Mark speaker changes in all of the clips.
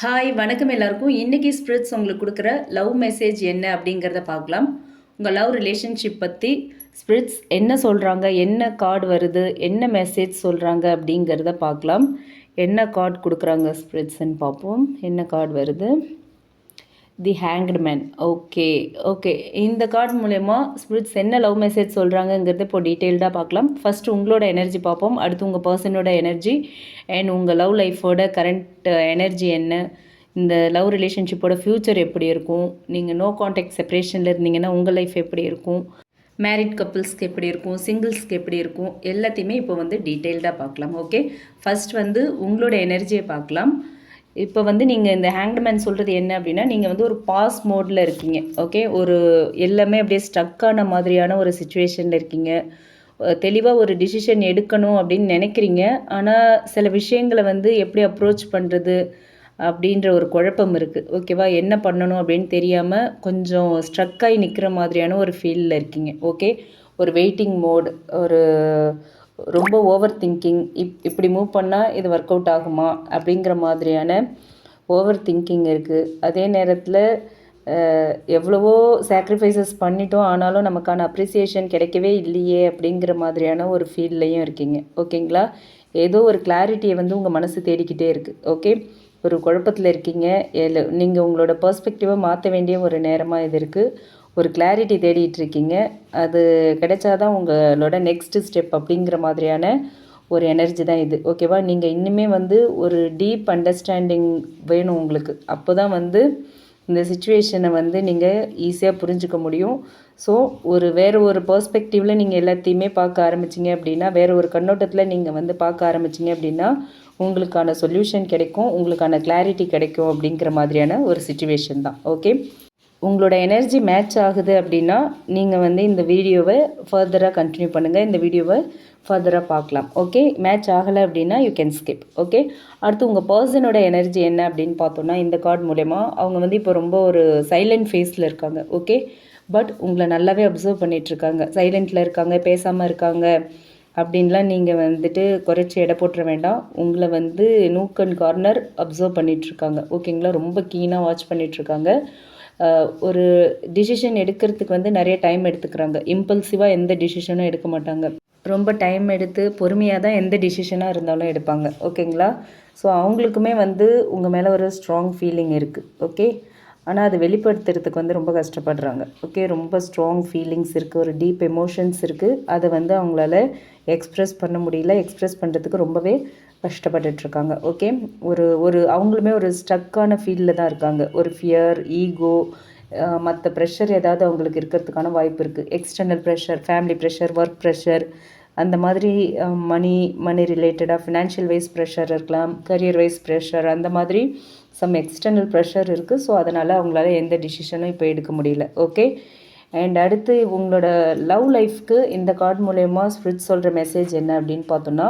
Speaker 1: Hi வணக்கம் எல்லாருக்கும். இன்றைக்கி ஸ்பிரிட்ஸ் உங்களுக்கு கொடுக்குற லவ் மெசேஜ் என்ன அப்படிங்கிறத பார்க்கலாம். உங்கள் லவ் ரிலேஷன்ஷிப் பற்றி ஸ்பிரிட்ஸ் என்ன சொல்கிறாங்க என்ன கார்டு வருது? என்ன மெசேஜ் சொல்கிறாங்க அப்படிங்கிறத பார்க்கலாம். என்ன கார்டு கொடுக்குறாங்க ஸ்பிரிட்ஸ்ன்னு பார்ப்போம். என்ன கார்டு வருது? The hanged man okay okay இந்த கார்டு மூலயமா ஸ்பிரிட்ஸ் என்ன லவ் மெசேஜ் சொல்கிறாங்கங்கிறத இப்போ டீட்டெயில்டாக பார்க்கலாம். ஃபஸ்ட்டு உங்களோட எனர்ஜி பார்ப்போம். அடுத்து உங்கள் பர்சனோட எனர்ஜி அண்ட் உங்கள் லவ் லைஃபோட கரண்ட் எனர்ஜி என்ன? இந்த லவ் ரிலேஷன்ஷிப்போட ஃப்யூச்சர் எப்படி இருக்கும்? நீங்கள் நோ காண்டாக்ட் செப்பரேஷனில் இருந்தீங்கன்னா உங்கள் லைஃப் எப்படி இருக்கும்? மேரிட் கப்புள்ஸ்க்கு எப்படி இருக்கும்? சிங்கிள்ஸ்க்கு எப்படி இருக்கும்? எல்லாத்தையுமே இப்போ வந்து டீட்டெயில்டாக பார்க்கலாம். ஓகே ஃபஸ்ட் வந்து உங்களோட எனர்ஜியை பார்க்கலாம். இப்போ வந்து நீங்கள் இந்த ஹேங்க்மேன் சொல்கிறது என்ன அப்படின்னா நீங்கள் வந்து ஒரு பாஸ் மோடில் இருக்கீங்க ஓகே ஒரு எல்லாமே அப்படியே ஸ்டக்கான மாதிரியான ஒரு சுச்சுவேஷனில் இருக்கீங்க. தெளிவாக ஒரு டிசிஷன் எடுக்கணும் அப்படின்னு நினைக்கிறீங்க. ஆனால் சில விஷயங்களை வந்து எப்படி அப்ரோச் பண்ணுறது அப்படின்ற ஒரு குழப்பம் இருக்குது ஓகேவா என்ன பண்ணணும் அப்படின்னு தெரியாமல் கொஞ்சம் ஸ்ட்ரக்காகி நிற்கிற மாதிரியான ஒரு ஃபீலில் இருக்கீங்க ஓகே ஒரு வெயிட்டிங் மோட் ஒரு ரொம்ப ஓவர் திங்கிங் இப் இப்படி மூவ் பண்ணால் இது ஒர்க் அவுட் ஆகுமா? அப்படிங்கிற மாதிரியான ஓவர் திங்கிங் இருக்குது அதே நேரத்தில் எவ்வளவோ சாக்ரிஃபைசஸ் பண்ணிட்டோம் ஆனாலும் நமக்கான அப்ரிசியேஷன் கிடைக்கவே இல்லையே அப்படிங்கிற மாதிரியான ஒரு ஃபீல்லையும் இருக்கீங்க. ஓகேங்களா? ஏதோ ஒரு கிளாரிட்டியை வந்து உங்கள் மனசு தேடிக்கிட்டே இருக்குது ஓகே? ஒரு குழப்பத்தில் இருக்கீங்க. நீங்கள் உங்களோட பர்ஸ்பெக்டிவை மாற்ற வேண்டிய ஒரு நேரமாக இது இருக்குது ஒரு கிளாரிட்டி தேடிட்டு இருக்கீங்க அது கிடைச்சாதான் உங்களோட நெக்ஸ்ட் ஸ்டெப் அப்படிங்கிற மாதிரியான ஒரு எனர்ஜி தான் இது. ஓகேவா நீங்கள் இன்னுமே வந்து ஒரு டீப் அண்டர்ஸ்டாண்டிங் வேணும் உங்களுக்கு. அப்போ தான் வந்து இந்த சுச்சுவேஷனை வந்து நீங்கள் ஈஸியாக புரிஞ்சுக்க முடியும். ஸோ ஒரு வேறு ஒரு பர்ஸ்பெக்டிவில் நீங்கள் எல்லாத்தையுமே பார்க்க ஆரம்பிச்சிங்க அப்படின்னா வேறு ஒரு கண்ணோட்டத்தில் நீங்கள் வந்து பார்க்க ஆரம்பிச்சிங்க அப்படின்னா உங்களுக்கான சொல்யூஷன் கிடைக்கும் உங்களுக்கான கிளாரிட்டி கிடைக்கும் அப்படிங்கிற மாதிரியான ஒரு சுச்சுவேஷன் தான். ஓகே உங்களோட எனர்ஜி மேட்ச் ஆகுது அப்படின்னா நீங்கள் வந்து இந்த வீடியோவை ஃபர்தராக கண்டினியூ பண்ணுங்கள் இந்த வீடியோவை ஃபர்தராக பார்க்கலாம். ஓகே மேட்ச் ஆகலை அப்படின்னா யூ கேன் ஸ்கிப் ஓகே அடுத்து உங்கள் பர்சனோட எனர்ஜி என்ன அப்படின்னு பார்த்தோன்னா இந்த கார்டு மூலயமா அவங்க வந்து இப்போ ரொம்ப ஒரு சைலண்ட் ஃபேஸில் இருக்காங்க. ஓகே பட் உங்களை நல்லாவே அப்சர்வ் பண்ணிகிட்ருக்காங்க சைலண்ட்டில் இருக்காங்க பேசாமல் இருக்காங்க அப்படின்லாம் நீங்கள் வந்துட்டு குறைச்சி எடை போட்டுற வேண்டாம். உங்களை வந்து நூக் அண்ட் கார்னர் அப்சர்வ் பண்ணிகிட்ருக்காங்க ஓகேங்களா ரொம்ப கீனாக வாட்ச் பண்ணிகிட்ருக்காங்க ஒரு டிசிஷன் எடுக்கிறதுக்கு வந்து நிறைய டைம் எடுத்துக்கிறாங்க. இம்பல்சிவாக எந்த டிசிஷனும் எடுக்க மாட்டாங்க. ரொம்ப டைம் எடுத்து பொறுமையாக தான் எந்த டிசிஷனாக இருந்தாலும் எடுப்பாங்க. ஓகேங்களா ஸோ அவங்களுக்குமே வந்து உங்கள் மேலே ஒரு ஸ்ட்ராங் ஃபீலிங் இருக்குது ஓகே ஆனால் அது வெளிப்படுத்துறதுக்கு வந்து ரொம்ப கஷ்டப்படுறாங்க. ஓகே ரொம்ப ஸ்ட்ராங் ஃபீலிங்ஸ் இருக்குது ஒரு டீப் எமோஷன்ஸ் இருக்குது அதை வந்து அவங்களால எக்ஸ்ப்ரெஸ் பண்ண முடியல. எக்ஸ்ப்ரெஸ் பண்ணுறதுக்கு ரொம்பவே கஷ்டப்பட்டுட்ருக்காங்க. ஓகே ஒரு ஒரு அவங்களுமே ஒரு ஸ்டக்கான ஃபீல்டில் தான் இருக்காங்க. ஒரு ஃபியர் ஈகோ மற்ற ப்ரெஷர் ஏதாவது அவங்களுக்கு இருக்கிறதுக்கான வாய்ப்பு இருக்குது external pressure family pressure work pressure அந்த மாதிரி மணி மணி ரிலேட்டடாக ஃபினான்ஷியல் வைஸ் ப்ரெஷர் இருக்கலாம். கரியர் வைஸ் ப்ரெஷர் அந்த மாதிரி சம் எக்ஸ்டர்னல் ப்ரெஷர் இருக்குது ஸோ அதனால் அவங்களால எந்த டிசிஷனும் இப்போ எடுக்க முடியல. ஓகே அண்ட் அடுத்து உங்களோட லவ் லைஃப்க்கு இந்த கார்டு மூலயமா ஸ்பிரிட் சொல்கிற மெசேஜ் என்ன அப்படின்னு பார்த்தோன்னா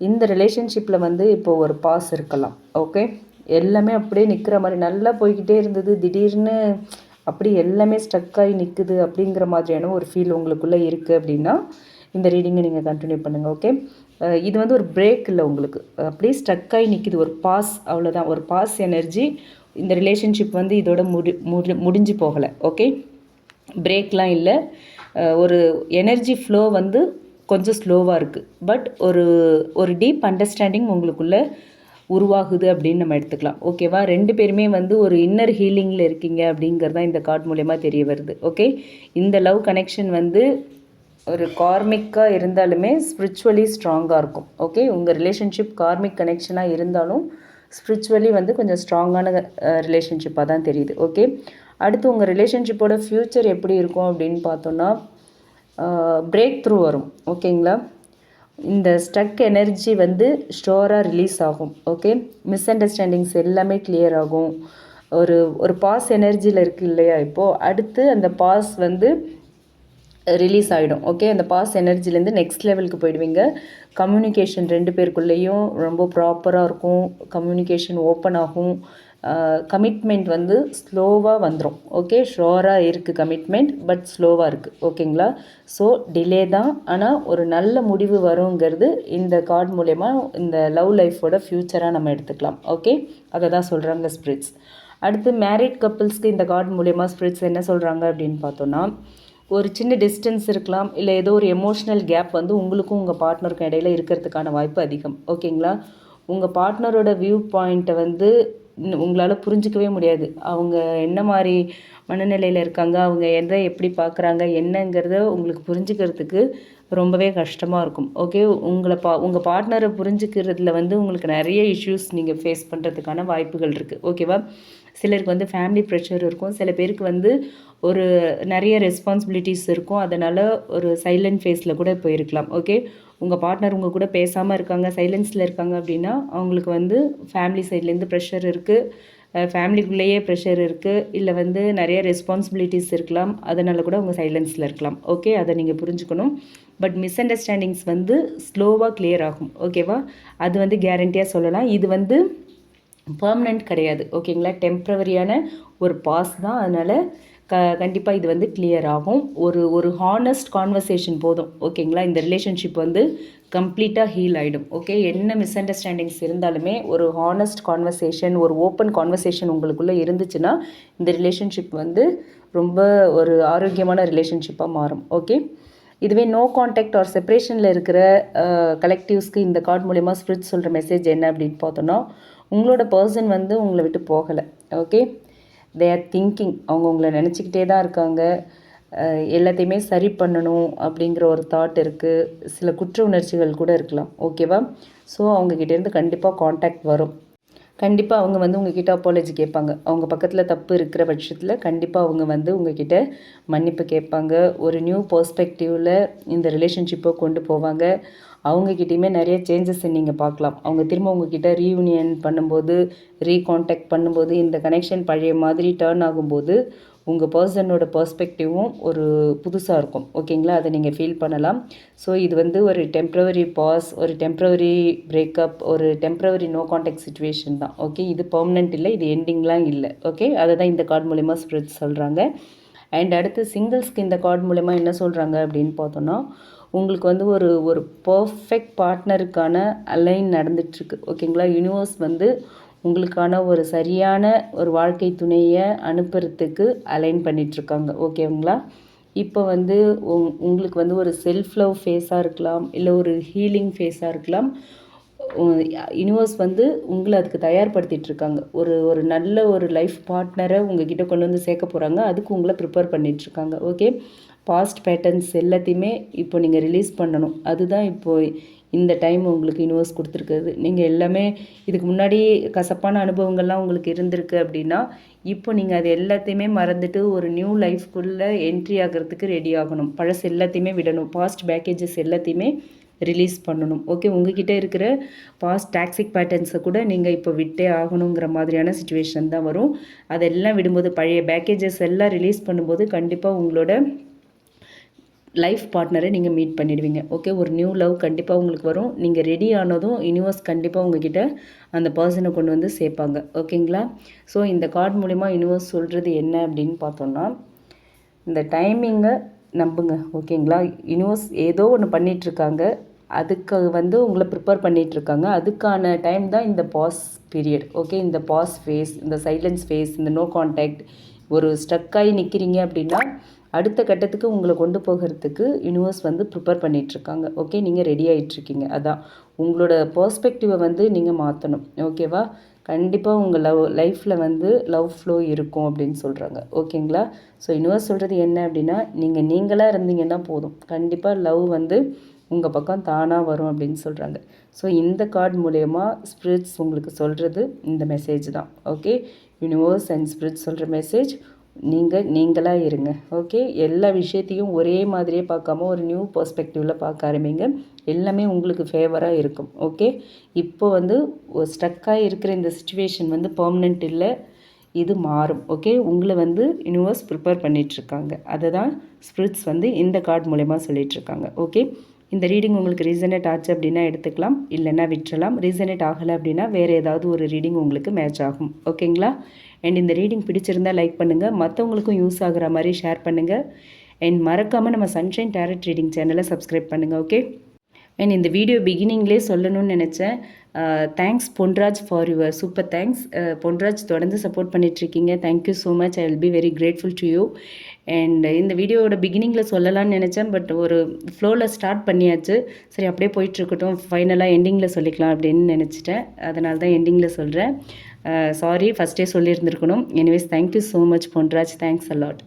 Speaker 1: இந்த ரிலேஷன்ஷிப்பில் வந்து இப்போது ஒரு பாஸ் இருக்கலாம் ஓகே எல்லாமே அப்படியே நிற்கிற மாதிரி நல்லா போய்கிட்டே இருந்தது திடீர்னு அப்படி எல்லாமே ஸ்ட்ரக் ஆகி நிற்குது அப்படிங்கிற மாதிரியான ஒரு ஃபீல் உங்களுக்குள்ளே இருக்குது அப்படின்னா இந்த ரீடிங்கை நீங்கள் கண்டினியூ பண்ணுங்கள் ஓகே இது வந்து ஒரு பிரேக் இல்லை உங்களுக்கு. அப்படியே ஸ்ட்ரக் ஆகி நிற்கிது ஒரு பாஸ் அவ்வளோதான் ஒரு பாஸ் எனர்ஜி இந்த ரிலேஷன்ஷிப் வந்து இதோட முடி முடி முடிஞ்சு போகலை ஓகே பிரேக்லாம் இல்லை. ஒரு எனர்ஜி ஃப்ளோ வந்து கொஞ்சம் ஸ்லோவாக இருக்குது பட் ஒரு ஒரு டீப் அண்டர்ஸ்டாண்டிங் உங்களுக்குள்ளே உருவாகுது அப்படின்னு நம்ம எடுத்துக்கலாம். ஓகேவா ரெண்டு பேருமே வந்து ஒரு இன்னர் ஹீலிங்கில் இருக்கீங்க அப்படிங்கிறது தான் இந்த கார்டு மூலயமா தெரிய வருது. ஓகே இந்த லவ் கனெக்ஷன் வந்து ஒரு கார்மிக்காக இருந்தாலுமே ஸ்பிரிச்சுவலி ஸ்ட்ராங்காக இருக்கும். ஓகே உங்கள் ரிலேஷன்ஷிப் கார்மிக் கனெக்ஷனாக இருந்தாலும் ஸ்பிரிச்சுவலி வந்து கொஞ்சம் ஸ்ட்ராங்கான ரிலேஷன்ஷிப்பாக தான் தெரியுது. ஓகே அடுத்து உங்கள் ரிலேஷன்ஷிப்போட ஃப்யூச்சர் எப்படி இருக்கும் அப்படின்னு பார்த்தோன்னா பிரேக் த்ரூ வரும் ஓகேங்களா? இந்த ஸ்டக் எனர்ஜி வந்து ஸ்டோராக ரிலீஸ் ஆகும் ஓகே? மிஸ் அண்டர்ஸ்டாண்டிங்ஸ் எல்லாமே கிளியர் ஆகும். ஒரு ஒரு பாஸ் எனர்ஜியில் இருக்குது இல்லையா இப்போது அடுத்து அந்த பாஸ் வந்து ரிலீஸ் ஆகிடும் ஓகே? அந்த பாஸ் எனர்ஜிலேருந்து நெக்ஸ்ட் லெவலுக்கு போயிடுவீங்க. கம்யூனிகேஷன் ரெண்டு பேருக்குள்ளேயும் ரொம்ப ப்ராப்பராக இருக்கும். கம்யூனிகேஷன் ஓப்பன் ஆகும். கமிட்மெண்ட் வந்து ஸ்லோவாக வந்துடும் ஓகே? ஷோராக இருக்குது கமிட்மெண்ட் பட் ஸ்லோவாக இருக்குது ஓகேங்களா? ஸோ டிலே தான். ஆனால் ஒரு நல்ல முடிவு வருங்கிறது இந்த கார்டு மூலயமா இந்த லவ் லைஃபோட ஃப்யூச்சராக நம்ம எடுத்துக்கலாம். ஓகே? அதை தான் சொல்கிறாங்க ஸ்பிரிட்ஸ். அடுத்து மேரிட் கப்புள்ஸ்க்கு இந்த கார்டு மூலயமா ஸ்பிரிட்ஸ் என்ன சொல்கிறாங்க அப்படின்னு பார்த்தோன்னா ஒரு சின்ன டிஸ்டன்ஸ் இருக்கலாம் இல்லை ஏதோ ஒரு எமோஷ்னல் கேப் வந்து உங்களுக்கும் உங்கள் பார்ட்னருக்கும் இடையில இருக்கிறதுக்கான வாய்ப்பு அதிகம். ஓகேங்களா? உங்கள் பார்ட்னரோட வியூ பாயிண்ட்டை வந்து உங்களால் புரிஞ்சிக்கவே முடியாது. அவங்க என்ன மாதிரி மனநிலையில் இருக்காங்க அவங்க எதை எப்படி பார்க்குறாங்க என்னங்கிறத உங்களுக்கு புரிஞ்சுக்கிறதுக்கு ரொம்பவே கஷ்டமாக இருக்கும். ஓகே உங்களை பா உங்கள் பார்ட்னரை புரிஞ்சுக்கிறதுல வந்து உங்களுக்கு நிறைய இஷ்யூஸ் நீங்கள் ஃபேஸ் பண்ணுறதுக்கான வாய்ப்புகள் இருக்குது ஓகேவா சிலருக்கு வந்து ஃபேமிலி ப்ரெஷர் இருக்கும். சில பேருக்கு வந்து ஒரு நிறைய ரெஸ்பான்சிபிலிட்டிஸ் இருக்கும். அதனால் ஒரு சைலண்ட் ஃபேஸில் கூட போயிருக்கலாம். ஓகே உங்கள் பார்ட்னர் உங்கள் கூட பேசாமல் இருக்காங்க சைலன்ஸில் இருக்காங்க அப்படின்னா அவங்களுக்கு வந்து ஃபேமிலி சைட்லேருந்து ப்ரெஷர் இருக்குது ஃபேமிலிக்குள்ளேயே ப்ரெஷர் இருக்குது இல்லை வந்து நிறைய ரெஸ்பான்சிபிலிட்டிஸ் இருக்கலாம். அதனால் கூட அவங்க சைலன்ஸில் இருக்கலாம். ஓகே அதை நீங்கள் புரிஞ்சுக்கணும். பட் மிஸ் அண்டர்ஸ்டாண்டிங்ஸ் வந்து ஸ்லோவாக கிளியர் ஆகும். ஓகேவா அது வந்து கேரண்டியாக சொல்லலாம். இது வந்து பர்மனண்ட் கிடையாது. ஓகேங்களா டெம்ப்ரவரியான ஒரு பாஸ் தான். அதனால் க கண்டிப்பாக இது வந்து கிளியர் ஆகும். ஒரு ஒரு ஹானஸ்ட் கான்வர்சேஷன் போதும். ஓகேங்களா இந்த ரிலேஷன்ஷிப் வந்து கம்ப்ளீட்டாக ஹீல் ஆகிடும் ஓகே என்ன மிஸ் அண்டர்ஸ்டாண்டிங்ஸ் இருந்தாலுமே ஒரு ஹானஸ்ட் கான்வர்சேஷன் ஒரு ஓப்பன் கான்வர்சேஷன் உங்களுக்குள்ளே இருந்துச்சுன்னா இந்த ரிலேஷன்ஷிப் வந்து ரொம்ப ஒரு ஆரோக்கியமான ரிலேஷன்ஷிப்பாக மாறும். ஓகே இதுவே நோ காண்டாக்ட் ஆர் செப்பரேஷனில் இருக்கிற கலெக்டிவ்ஸ்க்கு இந்த கார்டு மூலிமா ஸ்பிரிட் சொல்கிற மெசேஜ் என்ன அப்படின்னு பார்த்தோன்னா உங்களோட பர்சன் வந்து உங்களை விட்டு போகலை. ஓகே தே ஆர் திங்கிங் அவங்க உங்களை நினச்சிக்கிட்டே தான் இருக்காங்க. எல்லாத்தையுமே சரி பண்ணணும் அப்படிங்கிற ஒரு தாட் இருக்குது சில குற்ற உணர்ச்சிகள் கூட இருக்கலாம். ஓகேவா ஸோ அவங்கக்கிட்டேருந்து கண்டிப்பாக காண்டாக்ட் வரும். கண்டிப்பாக அவங்க வந்து உங்ககிட்ட அப்பாலஜி கேட்பாங்க. அவங்க பக்கத்தில் தப்பு இருக்கிற பட்சத்தில் கண்டிப்பாக அவங்க வந்து உங்ககிட்ட மன்னிப்பு கேட்பாங்க. ஒரு நியூ பர்ஸ்பெக்டிவில் இந்த ரிலேஷன்ஷிப்பை கொண்டு போவாங்க. அவங்கக்கிட்டேயுமே நிறைய சேஞ்சஸ் நீங்கள் பார்க்கலாம். அவங்க திரும்ப உங்ககிட்ட ரீயூனியன் பண்ணும்போது ரீகான்டாக்ட் பண்ணும்போது இந்த கனெக்ஷன் பழைய மாதிரி டேர்ன் ஆகும்போது உங்கள் பர்சனோட பர்ஸ்பெக்டிவும் ஒரு புதுசாக இருக்கும். ஓகேங்களா அதை நீங்கள் ஃபீல் பண்ணலாம். ஸோ இது வந்து ஒரு டெம்ப்ரவரி பாஸ் ஒரு டெம்ப்ரவரி பிரேக்கப் ஒரு டெம்ப்ரவரி நோ கான்டாக்ட் சுச்சுவேஷன் தான். ஓகே இது பர்மனெண்ட் இல்லை இது எண்டிங்லாம் இல்லை. ஓகே அதை தான் இந்த கார்டு மூலிமா ஸ்ப்ரெட் சொல்கிறாங்க அண்ட் அடுத்து சிங்கிள்ஸ்க்கு இந்த கார்டு மூலயமா என்ன சொல்கிறாங்க அப்படின்னு பார்த்தோன்னா உங்களுக்கு வந்து ஒரு ஒரு பர்ஃபெக்ட் பார்ட்னருக்கான அலைன் நடந்துகிட்ருக்கு ஓகேங்களா யூனிவர்ஸ் வந்து உங்களுக்கான ஒரு சரியான ஒரு வாழ்க்கை துணையை அனுப்புறதுக்கு அலைன் பண்ணிகிட்ருக்காங்க ஓகேங்களா இப்போ வந்து உங் உங்களுக்கு வந்து ஒரு செல்ஃப் லவ் ஃபேஸாக இருக்கலாம் இல்லை ஒரு ஹீலிங் ஃபேஸாக இருக்கலாம். யூனிவர்ஸ் வந்து உங்களை அதுக்கு தயார்படுத்திகிட்ருக்காங்க ஒரு ஒரு நல்ல ஒரு லைஃப் பார்ட்னரை உங்ககிட்ட கொண்டு வந்து சேர்க்க போகிறாங்க அதுக்கு உங்களை ப்ரிப்பேர் பண்ணிகிட்ருக்காங்க ஓகே பாஸ்ட் பேட்டர்ன்ஸ் எல்லாத்தையுமே இப்போ நீங்கள் ரிலீஸ் பண்ணணும். அதுதான் இப்போது இந்த டைம் உங்களுக்கு யூனிவர்ஸ் கொடுத்துருக்குது நீங்கள் எல்லாமே இதுக்கு முன்னாடி கசப்பான அனுபவங்கள்லாம் உங்களுக்கு இருந்திருக்கு அப்படின்னா இப்போ நீங்கள் அது எல்லாத்தையுமே மறந்துட்டு ஒரு நியூ லைஃப்குள்ளே என்ட்ரி ஆகிறதுக்கு ரெடி ஆகணும். பழசு எல்லாத்தையுமே விடணும். பாஸ்ட் பேக்கேஜஸ் எல்லாத்தையுமே ரிலீஸ் பண்ணணும். ஓகே உங்ககிட்ட இருக்கிற பாஸ்ட் டாக்ஸிக் பேட்டர்ன்ஸை கூட நீங்கள் இப்போ விட்டே ஆகணுங்கிற மாதிரியான சுச்சுவேஷன் தான் வரும். அதெல்லாம் விடும்போது பழைய பேக்கேஜஸ் எல்லாம் ரிலீஸ் பண்ணும்போது கண்டிப்பாக உங்களோட லைஃப் பார்ட்னரை நீங்கள் மீட் பண்ணிடுவீங்க. ஓகே ஒரு நியூ லவ் கண்டிப்பாக உங்களுக்கு வரும். நீங்கள் ரெடி ஆனதும் யூனிவர்ஸ் கண்டிப்பாக உங்ககிட்ட அந்த பர்சனை கொண்டு வந்து சேர்ப்பாங்க. ஓகேங்களா ஸோ இந்த கார்டு மூலிமா யூனிவர்ஸ் சொல்கிறது என்ன அப்படின்னு பார்த்தோன்னா இந்த டைமிங்கை நம்புங்க. ஓகேங்களா யூனிவர்ஸ் ஏதோ ஒன்று பண்ணிகிட்ருக்காங்க அதுக்கு வந்து உங்களை ப்ரிப்பேர் பண்ணிகிட்ருக்காங்க அதுக்கான டைம் தான் இந்த பாஸ் பீரியட் ஓகே இந்த பாஸ் ஃபேஸ் இந்த சைலன்ஸ் ஃபேஸ் இந்த நோ கான்டாக்ட் ஒரு ஸ்ட்ரக்காகி நிற்கிறீங்க அப்படின்னா அடுத்த கட்டத்துக்கு உங்களை கொண்டு போகிறதுக்கு யூனிவர்ஸ் வந்து ப்ரிப்பேர் பண்ணிகிட்ருக்காங்க ஓகே நீங்கள் ரெடி ஆகிட்ருக்கீங்க அதான். உங்களோட பர்ஸ்பெக்டிவை வந்து நீங்கள் மாற்றணும் ஓகேவா கண்டிப்பாக உங்கள் லவ் லைஃப்பில் வந்து லவ் ஃப்ளோ இருக்கும் அப்படின்னு சொல்கிறாங்க ஓகேங்களா ஸோ யூனிவர்ஸ் சொல்கிறது என்ன அப்படின்னா நீங்கள் நீங்களாக இருந்தீங்கன்னா போதும். கண்டிப்பாக லவ் வந்து உங்கள் பக்கம் தானாக வரும் அப்படின்னு சொல்கிறாங்க ஸோ இந்த கார்டு மூலயமா ஸ்பிரிட்ஸ் உங்களுக்கு சொல்கிறது இந்த மெசேஜ் தான். ஓகே யூனிவர்ஸ் அண்ட் ஸ்பிரிட்ஸ் சொல்கிற மெசேஜ் நீங்கள் நீங்களாக இருங்க. ஓகே எல்லா விஷயத்தையும் ஒரே மாதிரியே பார்க்காம ஒரு நியூ பர்ஸ்பெக்டிவில் பார்க்க ஆரம்பிங்க. எல்லாமே உங்களுக்கு ஃபேவராக இருக்கும். ஓகே இப்போ வந்து ஸ்டக்காக இருக்கிற இந்த சுச்சுவேஷன் வந்து பர்மனெண்ட் இல்லை. இது மாறும். ஓகே உங்களை வந்து யூனிவர்ஸ் ப்ரிப்பேர் பண்ணிகிட்ருக்காங்க அதை தான் ஸ்பிரிட்ஸ் வந்து இந்த கார்டு மூலயமா சொல்லிகிட்ருக்காங்க ஓகே இந்த ரீடிங் உங்களுக்கு ரீசனேட் ஆச்சு அப்படின்னா எடுத்துக்கலாம். இல்லைன்னா விட்டுறலாம். ரீசனேட் ஆகலை அப்படின்னா வேறு ஏதாவது ஒரு ரீடிங் உங்களுக்கு மேட்ச் ஆகும். ஓகேங்களா அண்ட் இந்த ரீடிங் பிடிச்சிருந்தால் லைக் பண்ணுங்கள் மற்றவங்களுக்கும் யூஸ் ஆகுற மாதிரி ஷேர் பண்ணுங்கள் அண்ட் மறக்காமல் நம்ம சன்ஷைன் டேரட் ரீடிங் சேனலை சப்ஸ்கிரைப் பண்ணுங்கள் ஓகே அண்ட் இந்த வீடியோ பிகினிங்லேயே சொல்லணும்னு நினச்சேன். Thanks Ponraj for your super thanks Ponraj தொடர்ந்து சப்போர்ட் பண்ணிகிட்ருக்கீங்க thank you so much I will be very grateful to you and இந்த வீடியோவோட பிகினிங்கில் சொல்லலாம்னு நினச்சேன் பட் ஒரு ஃப்ளோவில் ஸ்டார்ட் பண்ணியாச்சு. சரி அப்படியே போயிட்டுருக்கட்டும். ஃபைனலாக எண்டிங்கில் சொல்லிக்கலாம் அப்படின்னு நினச்சிட்டேன். அதனால தான் எண்டிங்கில் சொல்கிறேன் சாரி ஃபஸ்ட்டே சொல்லியிருந்துருக்கணும். Anyways thank you so much Ponraj. Thanks a lot